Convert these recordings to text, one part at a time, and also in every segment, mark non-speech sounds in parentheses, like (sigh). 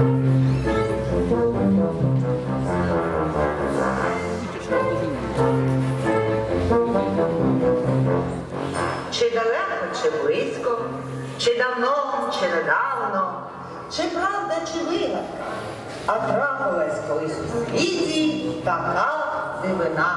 Чи далеко, чи близько, чи давно, чи недавно, чи правда, чи вигадка, а трапилась колись у світі така дивина.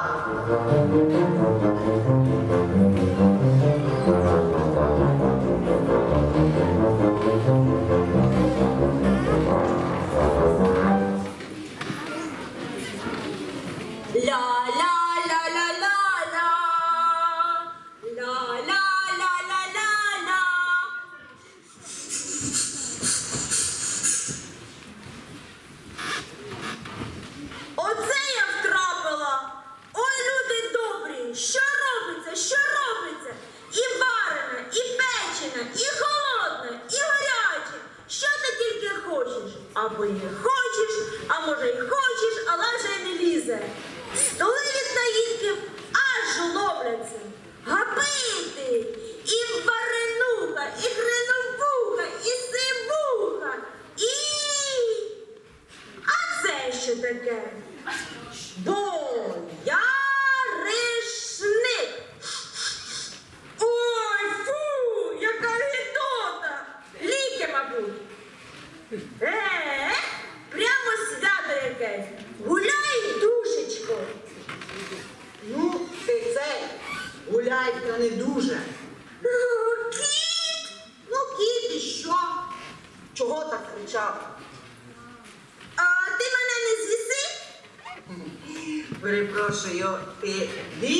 你也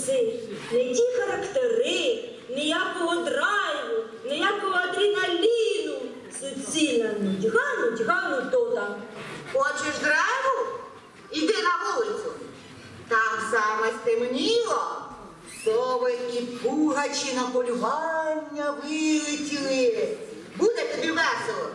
психі, не ті характери, ніякого драйву, ніякого адреналіну. суціна, нудь, гануть, гануть то. Хочеш драйву? Іди на вулицю. Там саме стемніло. Сови і пугачі на полювання вилетіли. Буде тобі весело.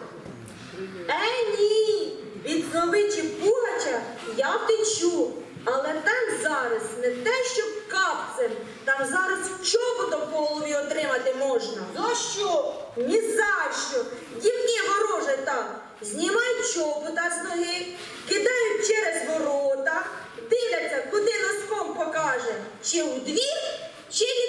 Е, ні! Від сови чи пугача я втечу. Але там зараз не те, щоб капцем, там зараз чоботом голові отримати можна. За що? Ні за що. Дівні вороже там. Знімають чобота з ноги, кидають через ворота, дивляться, куди носком покаже, чи у двір, чи.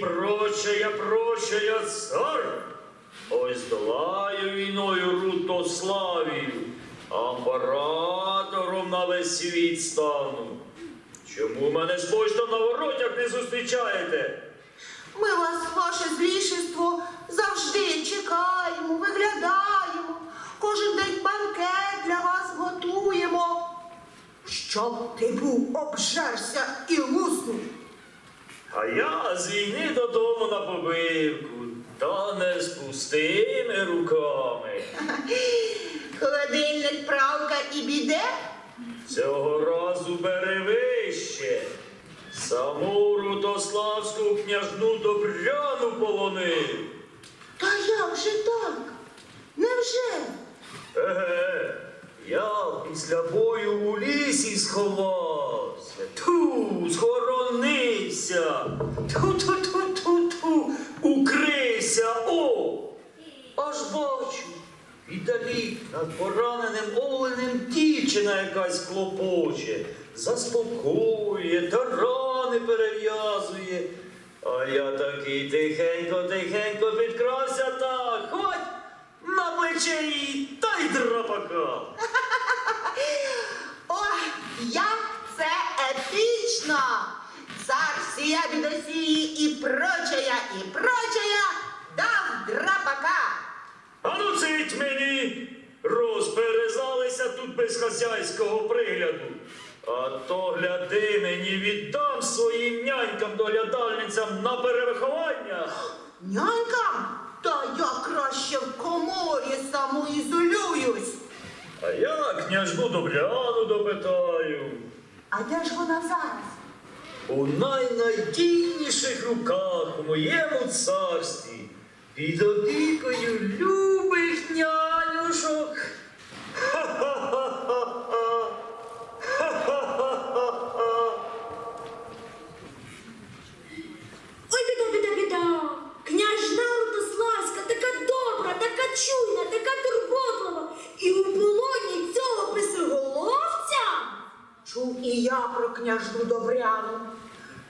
Прочая, прочая цар. Ось долаю війною Рутославію, амбаратором на весь світ стану. Чому мене з почтом на воротях не зустрічаєте? Ми вас, ваше злішество, завжди чекаємо, виглядаємо. Кожен день банкет для вас готуємо. Щоб ти був обжерся і луснув. А я з війни додому на побивку, та не з пустими руками. Холодильник, правка і біде. Цього разу бери вище. Саму Рутославську княжну Добряну полонив. Та як же так? Невже? Еге, я після бою у лісі сховався. Ту, схоронився. Ту-ту-ту-ту-ту. Укрився. О! Аж бачу. Віддалі над пораненим оленем дівчина якась клопоче, заспокоює та рани перев'язує. А я такий тихенько-тихенько підкрався так, хоть на плече їй та й драпака. (laughs) Ой, як це епічно! Цар сія бідосії і прочая, і прочая дав драпака. А ну цить мені! Розперезалися тут без хазяйського пригляду. А то гляди мені віддам своїм нянькам доглядальницям на перевиховання. Нянькам? Та я краще в коморі самоізолююсь. А я княжну Добряну допитаю. А де ж вона зараз? У найнадійніших руках у моєму царстві під опікою любих нянюшок. Ха-ха-ха-ха-ха. Ха-ха-ха-ха-ха. Ой, біда, біда, біда. Княжна Рутославська, така добра, така чуйна, така турботлива. І у полоні цього писоголовця. Чув і я про княжну Добряну.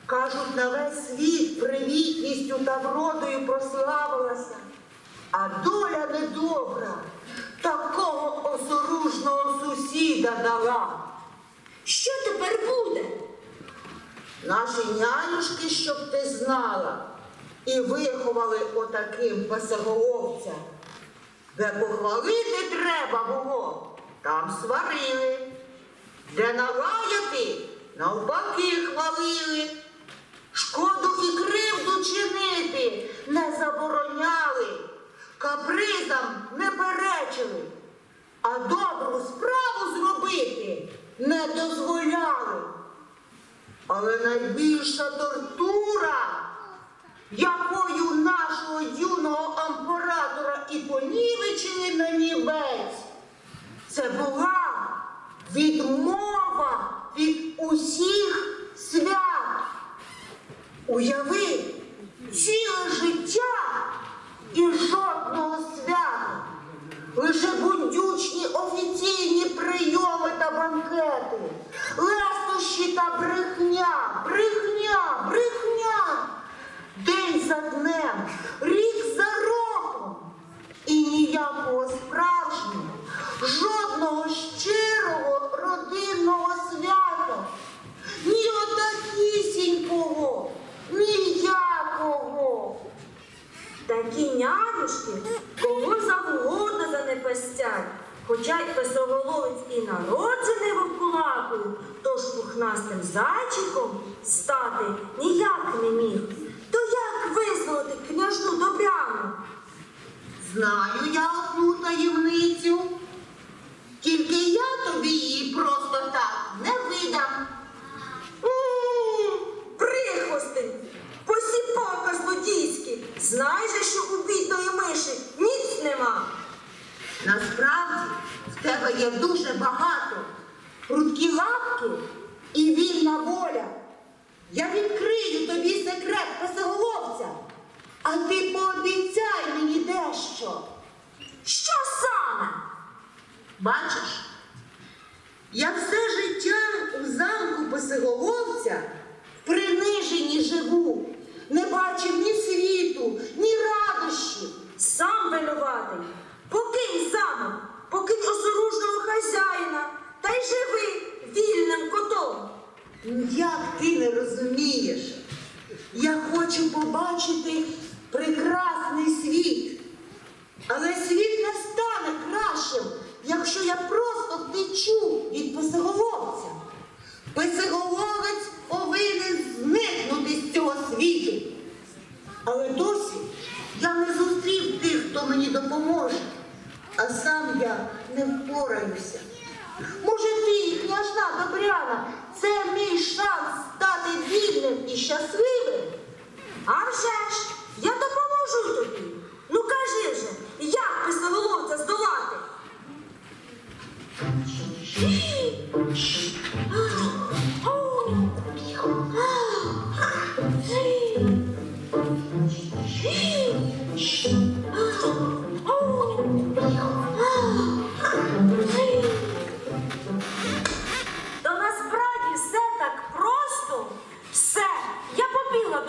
Кажуть, на весь світ привітністю та вродою прославилася. А доля недобра такого осоружного сусіда дала. Що тепер буде? Наші нянюшки, щоб ти знала, і виховали отаким песоголовця. Де похвалити треба було, там сварили. Де налаяти, навпаки хвалили. Шкоду і кривду чинити не забороняли, капризам не перечили, а добру справу зробити не дозволяли. Але найбільша тортура, якою нашого юного амператора і понівечили на нівець, це була відмова від усіх свят. Уяви, ціле життя і жодного свята. Лише бундючні офіційні прийоми та банкети, лестощі та брехня, брехня, брехня. День за днем, рік за роком. І ніякого справжнього, жодного щирого родинного свята. Ні отакісінького, ніякого. Такі нянюшки кого завгодно занепастять. Хоча й песоголовець і народжений вовкулакою, тож пухнастим зайчиком стати ніяк не міг. То як визволити княжну Добряну? Знаю я одну таємницю. Тільки я тобі її просто так не видам. Знаєш, же, що у бідної миші ніц нема. Насправді В тебе є дуже багато. Рудкі лапки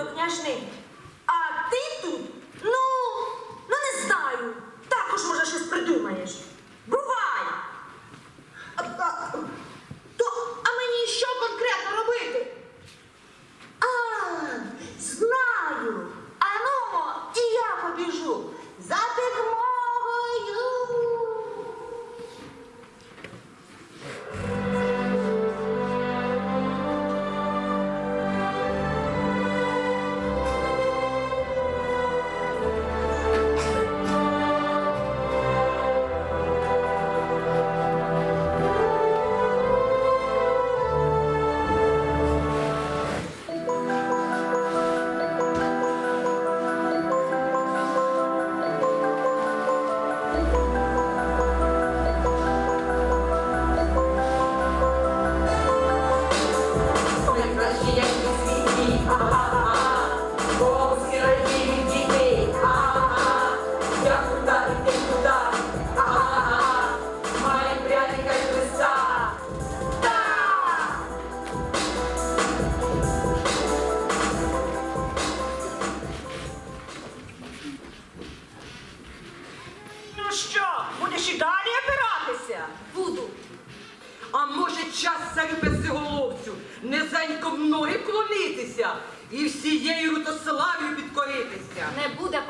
княжни. А ти тут,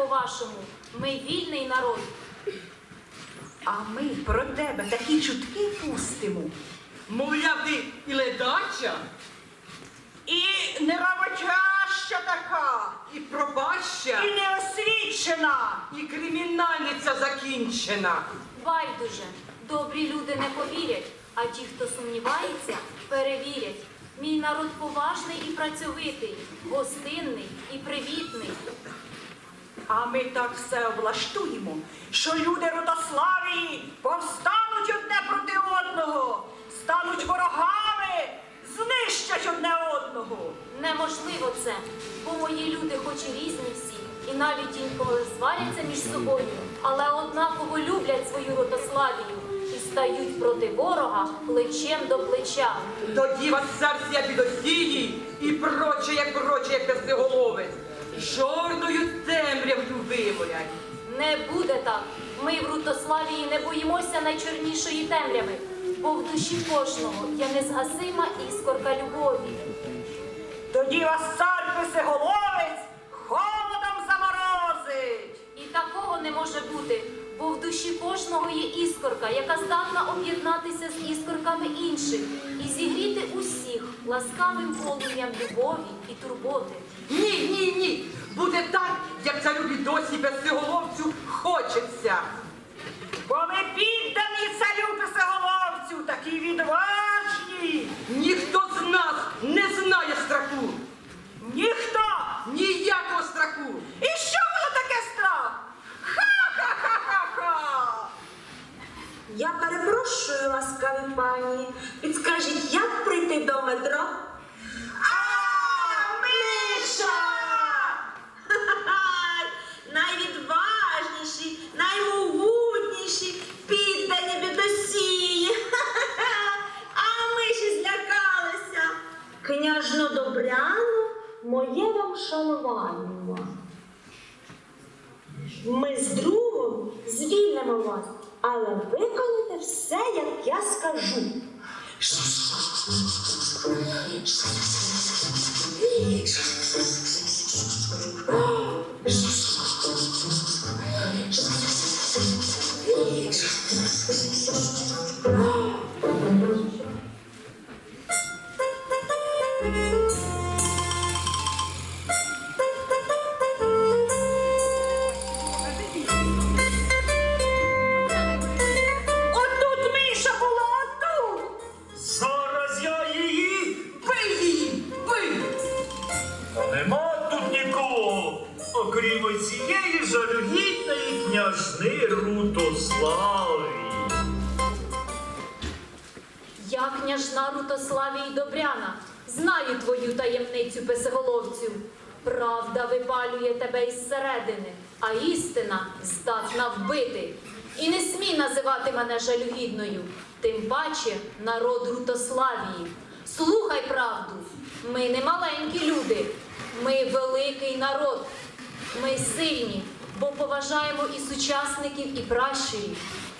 по-вашому. Ми вільний народ. А ми про тебе такі чутки пустимо. Мовляв, ти і ледача, І неравочаща така, і пропаща, і неосвічена. і кримінальниця закінчена. Байдуже. Добрі люди не повірять, а ті, хто сумнівається, перевірять. Мій народ поважний і працьовитий, гостинний і привітний. А ми так все облаштуємо, що люди Ротославії повстануть одне проти одного, стануть ворогами, знищать одне одного. Неможливо це, бо мої люди хоч і різні всі, і навіть інколи сваряться між собою, але однаково люблять свою ротославію і стають проти ворога плечем до плеча. Тоді вас царська підосії і проче, як проче, як безголовець. Жорною темрявою вимолять. Не буде так. Ми в Рутославії не боїмося найчорнішої темряви, бо в душі кожного є незгасима іскорка любові. Тоді вас цар писиголовець холодом заморозить. І такого не може бути, бо в душі кожного є іскорка, яка здатна об'єднатися з іскорками інших і зігріти усіх ласкавим полум'ям любові і турботи. Ні, ні, ні. Буде так, як царю досі безсиголовцю хочеться. Бо ми піддані царю писиголовцю, такі відважні. Ніхто з нас не знає страху. Ніхто. Ніякого страху. І що було таке страх? Ха-ха-ха-ха-ха! Я перепрошую, ласкаві пані. Підскажіть, як прийти до метро? А, Миша! Найвідважніші, наймогутніші, піддані бідосії. А ми ще злякалися. Княжно Добряно, моє вам шанування. Ми з другом звільнимо вас, але виконуйте все, я скажу. Я княжна Рутославія й Добряна, знаю твою таємницю песеголовцю. Правда випалює тебе із середини, а істина здатна вбити. І не смій називати мене жалюгідною, тим паче народ Рутославії. Слухай правду, ми не маленькі люди, ми великий народ. Ми сильні, бо поважаємо і сучасників, і пращурів.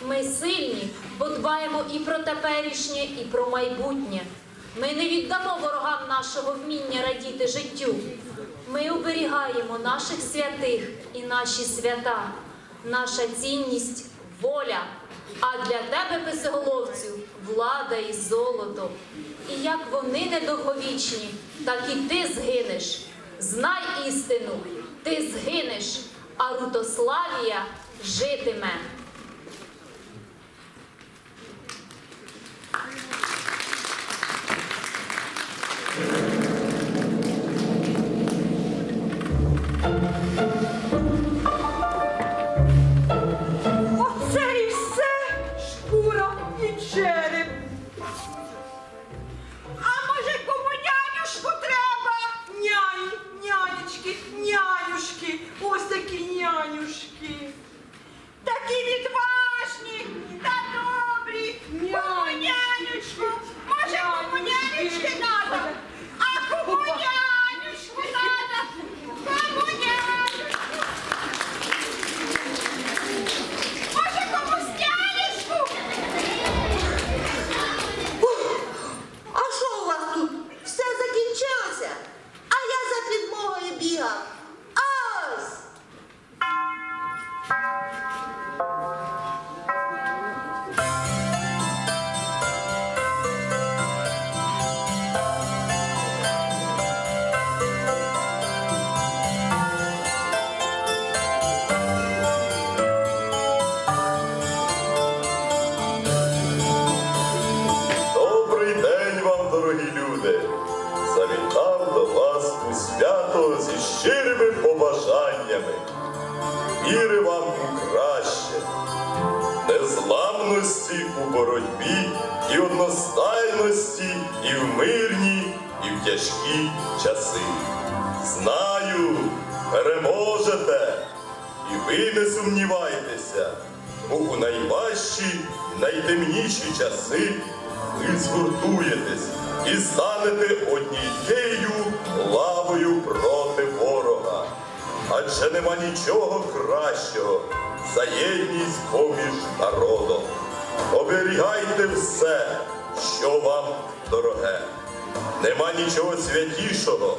Ми сильні, бо дбаємо і про теперішнє, і про майбутнє. Ми не віддамо ворогам нашого вміння радіти життю. Ми оберігаємо наших святих і наші свята. Наша цінність воля. А для тебе, писеголовцю, влада і золото. І як вони недовговічні, так і ти згинеш. Знай істину, ти згинеш, а Рутославія житиме. Віри вам краще, незламності у боротьбі і одностайності і в мирні, і в тяжкі часи. Знаю, переможете, і ви не сумнівайтеся, бо у найважчі, найтемніші часи ви згуртуєтесь і станете однією лавою ворога. Адже нема нічого кращого за єдність поміж народом. Оберігайте все, що вам дороге. Нема нічого святішого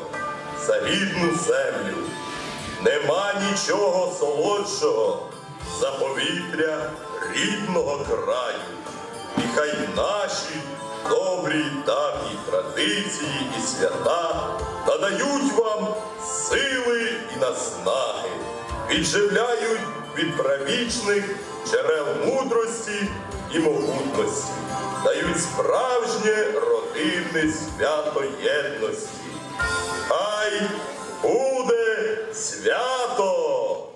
за рідну землю. Нема нічого солодшого за повітря рідного краю. І хай наші добрі давні традиції і свята надають вам сили наснаги, відживляють від правічних джерел мудрості і могутності, дають справжнє родинне свято єдності. Хай буде свято!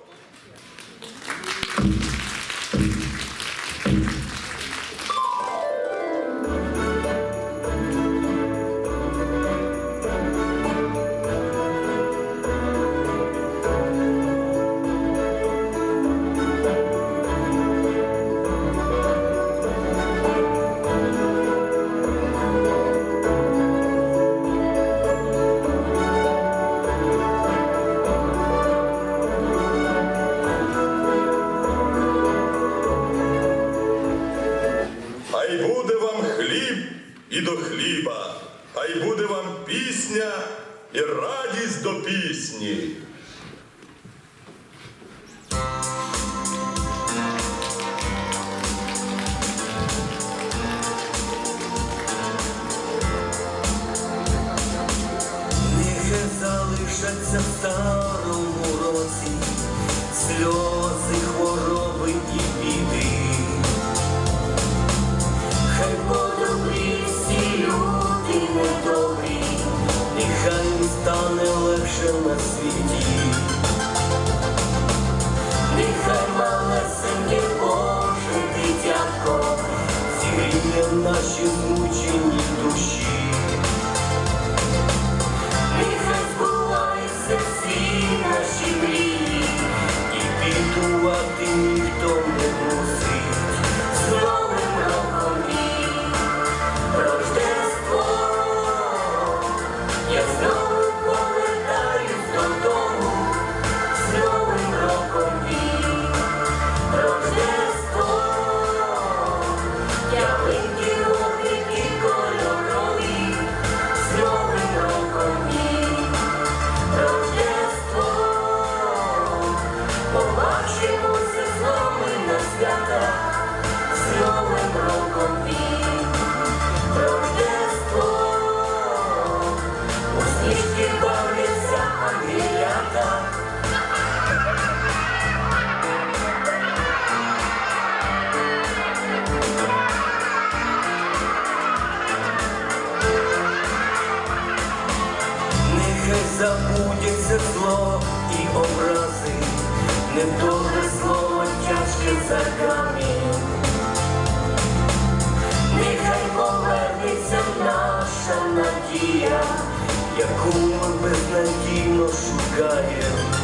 Безнадійно шукаємо.